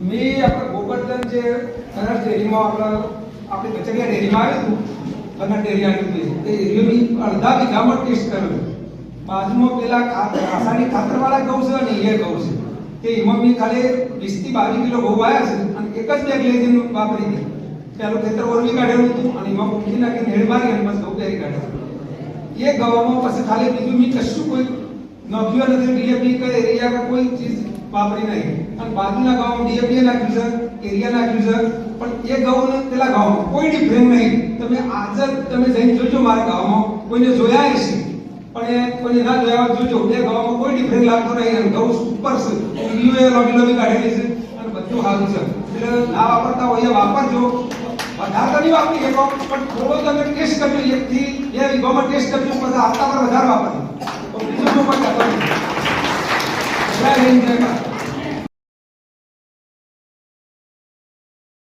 મે આપણે ગોબરધન જે ડેરીમાં આપણા આપણે કચરિયા ડેરીમાં આવ્યું હતું કનર ડેરી આવ્યું હતું. એ એરિયોની અડધા વીઘામાં ટેસ્ટ કર્યો. બાજુમાં પેલા ખાતરવાળા ઘઉં છે અને એ ઘઉં છે. કે એમાં મેં ખાલી વીસથી બાવીસ કિલો ઘઉં આવ્યા છે અને એક જ બેગ લઈ જઈને વાપરી હતી પેલું ખેતર ઓરવી કાઢેલું હતું અને એમાં મૂકી નાખીને હેડ મારી અને બસ ઘઉં પહેરી એ ઘઉંમાં પછી ખાલી બીજું મેં કશું કોઈ નખ્યું નથી ડીએપી કે એરિયા કે કોઈ ચીજ વાપરી નહીં. અને બાજુના ગામમાં ડીએપી નાખ્યું છે, એરિયા નાખ્યું છે, પણ એ ગાઉને, પેલા ગામમાં કોઈ ડિફરન્સ નહીં. તમે આજ તમે જઈને જોજો મારા ગામમાં, કોઈને જોયા હશે. પણ એ કોઈને ના જોયા જોજો એ ગામમાં કોઈ ડિફરન્સ લાગતો નહીં. અને ઘઉં સુપર છે. વીડિયો એ લોબી લોબી કાઢેલી છે અને બધું સારું છે. એટલે ના વાપરતા હોય એ વાપરજો. વધારે નહીં વાપરી શકો પણ થોડો તમે ટેસ્ટ કરજો. એકથી બે વીઘામાં ટેસ્ટ કરજો, પછી આવતા પર વધારે વાપરજો thank Amen.